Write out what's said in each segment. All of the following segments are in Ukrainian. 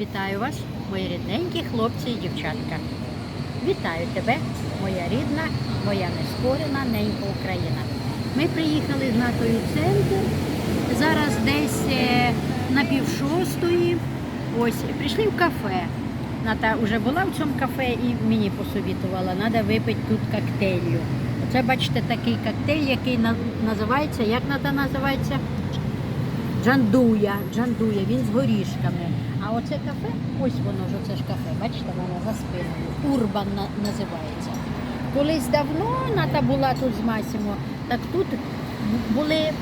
Вітаю вас, мої рідненькі хлопці і дівчатка. Вітаю тебе, моя рідна, моя нескорена ненька Україна. Ми приїхали з Натою центр. Зараз десь е, на півшостої. Ось прийшли в кафе. Ната вже була в цьому кафе і мені посовітувала, треба випити тут коктейлю. Оце бачите такий коктейль, який називається, як Ната називається? Джандуя, джандуя, він з горішками. А оце кафе, ось воно ж оце ж кафе, бачите, воно за спиною. Урбан на- називається. Колись давно Ната була тут з Масімо, так тут були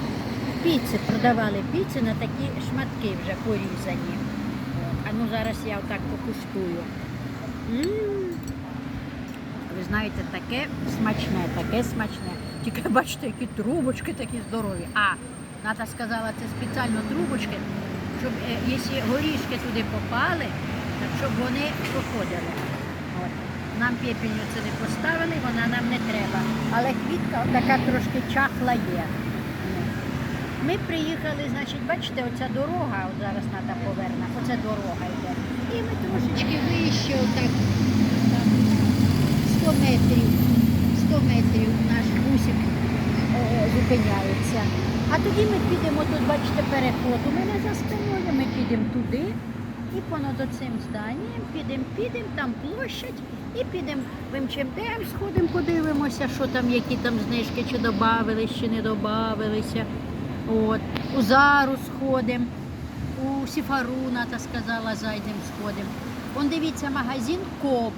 піци, продавали піци на такі шматки вже порізані. А ну зараз я отак покуштую. Ви знаєте, таке смачне, таке смачне. Тільки бачите, які трубочки такі здорові. А, Ната сказала, це спеціально трубочки, щоб е, якщо горішки туди попали, щоб вони проходили. От. Нам пепельницю не поставили, вона нам не треба. Але квітка така трошки чахла є. Ми приїхали, значить, бачите, оця дорога, от зараз Ната поверне, оця дорога йде. І ми трошечки вище, отак, 100 метрів, 100 метрів наш бусик е, зупиняється. А тоді ми підемо, тут бачите, переход у мене за спиною, ми підемо туди і понад оцим зданням підемо, підемо, там площадь і підемо в МЧМДМ, сходимо, подивимося, що там, які там знижки, чи додавились, чи не додавилися. От. У Зару сходимо, у Сіфару, Ната сказала, зайдемо, сходимо. Он дивіться, магазин Коп.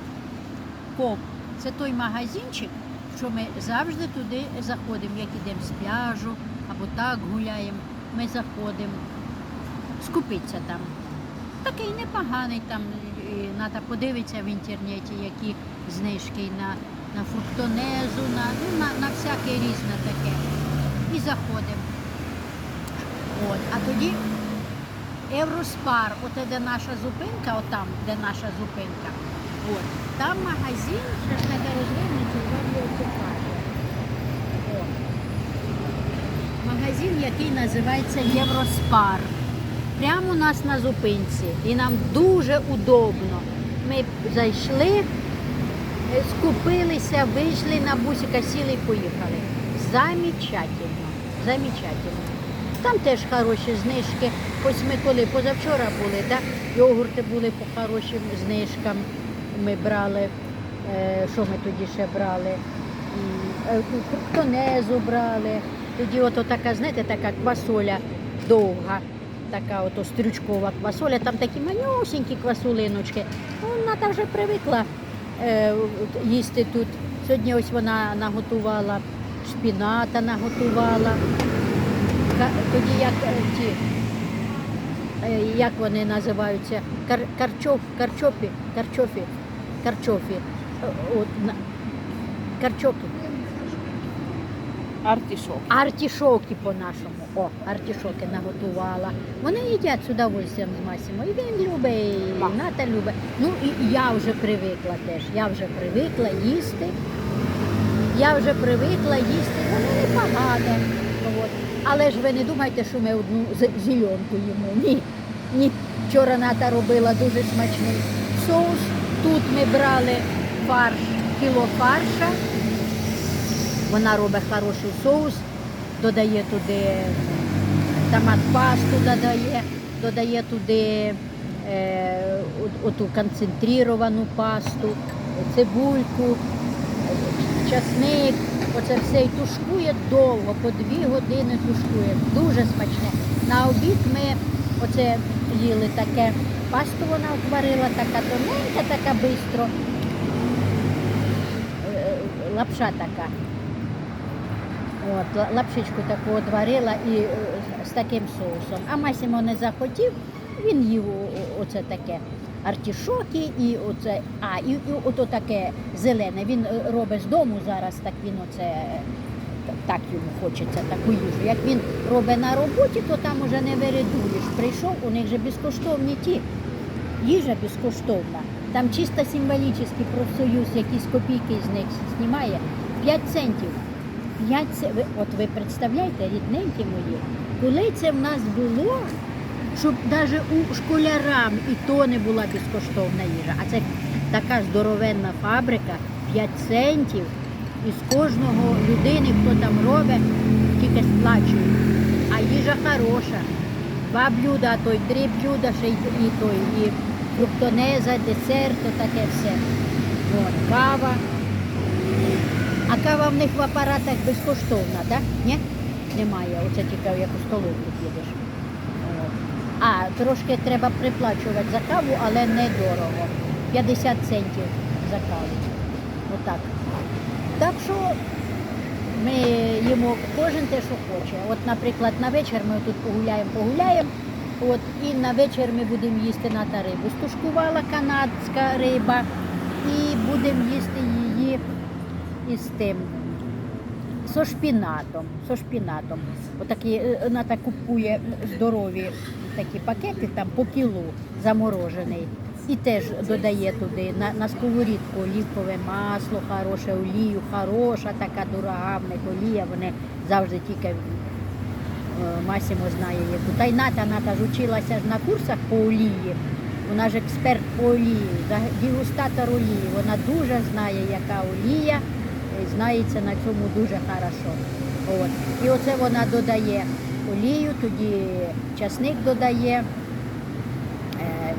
Коп. Це той магазинчик, що ми завжди туди заходимо, як ідемо з пляжу або так гуляємо. Ми заходимо. Скупиться там. Такий непоганий там. і Ната подивиться в інтернеті, які знижки на, на фруктонезу, на, ну, на, на всяке різне таке. І заходимо. От. А тоді Евроспар, оте де наша зупинка, отам, де наша зупинка. От. Там магазин, ще ж не розвернеться, вам його Магазин, який називається Євроспар. Прямо у нас на зупинці. І нам дуже удобно. Ми зайшли, е, скупилися, вийшли на бусика, сіли і поїхали. Замечательно. Замечательно. Там теж хороші знижки. Ось ми коли позавчора були, да? йогурти були по хорошим знижкам. Ми брали, е, що ми тоді ще брали? М, е, Фруктонезу брали. Тоді ото така, знаєте, така квасоля довга, така ото стрючкова квасоля, там такі манюсінькі квасолиночки. Вона та вже привикла е, їсти тут. Сьогодні ось вона наготувала шпіната, наготувала. Тоді як ті, як вони називаються, Кар, карчоп, карчопі, карчофі, карчофі, Е, от, на- карчоки, Артішок. артішоки по-нашому. О, артішоки наготувала. Вони їдять з удовольствием з Масімо. І він любить, і Ната любить. Ну і я вже привикла теж. Я вже привикла їсти. Я вже привикла їсти, воно непогане. От. Але ж ви не думайте, що ми одну з- зеленку їмо. Ні. Ні. Вчора Ната робила дуже смачний соус. Тут ми брали фарш, кіло фарша. Вона робить хороший соус, додає туди томат пасту, додає, додає туди е, оту концентровану пасту, цибульку, часник, оце все і тушкує довго, по дві години тушкує. Дуже смачне. На обід ми оце їли таке, пасту вона варила, така тоненька, така бистро. Е, Лапша така. От, ла- лапшичку таку отварила і е, з таким соусом. А Масімо не захотів, він їв оце таке артішоки і оце, а, і, і ото таке зелене. Він е, робить з дому зараз, так він оце е, так йому хочеться таку їжу. Як він робить на роботі, то там уже не вирядуєш. Прийшов, у них же безкоштовні ті. Їжа безкоштовна. Там чисто символічний профсоюз, якісь копійки з них знімає. 5 центів. 5 це ви, от ви представляєте, рідненькі мої, коли це в нас було, щоб навіть у школярам і то не була безкоштовна їжа. А це така здоровенна фабрика, 5 центів. І з кожного людини, хто там робить, тільки сплачують. А їжа хороша. Два блюда, а то й три блюда, ще й і той, і фруктонеза, десерт, то таке все. От, кава. А кава в них в апаратах безкоштовна, так? Ні? Немає. Оце тільки як у столовку. От. А, трошки треба приплачувати за каву, але недорого. 50 центів за каву. Отак. Так що ми їмо кожен те, що хоче. От, наприклад, на вечір ми тут погуляємо, погуляємо. От, і на вечір ми будемо їсти ната рибу. Стушкувала канадська риба і будемо їсти її із тим. Со шпінатом. Со шпінатом. Отакі, е, Ната купує здорові такі пакети там по кілу заморожений. І теж додає туди на, на сковорідку олівкове масло, хороше олію, хороша така дорога в них олія. Вони завжди тільки е, Масімо знає яку. Та й Ната, Ната ж училася ж на курсах по олії. Вона ж експерт по олії, дегустатор олії. Вона дуже знає, яка олія, знається на цьому дуже хорошо. От. І оце вона додає олію, тоді часник додає. е,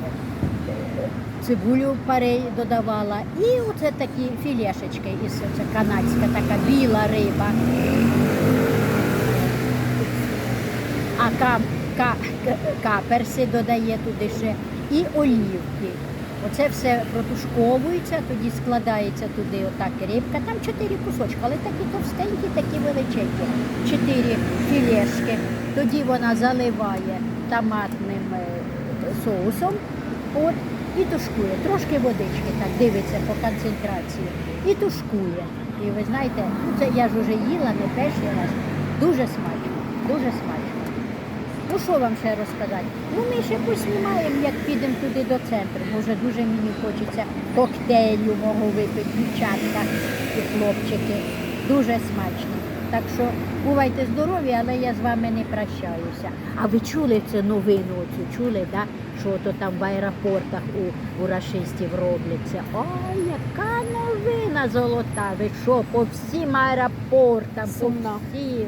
Цибулю парей додавала. І оце такі філешечки із це канадська така біла риба. А ка, ка, каперси додає туди ще і олівки. Оце все протушковується, тоді складається туди отак рибка. Там чотири кусочки, але такі товстенькі, такі величенькі. Чотири філешки. Тоді вона заливає томатним е, соусом. От, і тушкує. Трошки водички так дивиться по концентрації. І тушкує. І ви знаєте, ну, це я ж вже їла не перший раз. Дуже смачно, дуже смачно. Ну що вам ще розказати? Ну ми ще поснімаємо, як підемо туди до центру. Може дуже мені хочеться коктейлю мого випити, дівчатка і хлопчики. Дуже смачно. Так що бувайте здорові, але я з вами не прощаюся. А ви чули цю новину? Цю чули, да? що то там в аеропортах у, у рашистів робляться? Ой, яка новина золота! Ви що, по всім аеропортам, Сумна. по всім.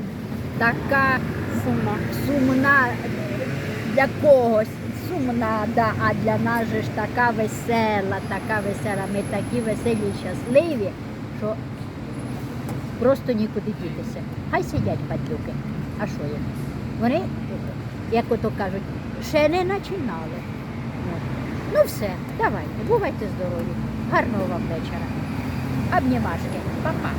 Така Сумна. сумна для когось. Сумна, да, а для нас же ж така весела, така весела. Ми такі веселі щасливі, що просто нікуди дітися. Хай сидять падлюки. А що їм? Вони, як ото кажуть, ще не починали. Ну все, давайте, бувайте здорові. Гарного вам вечора. Обнімашки. Па-па.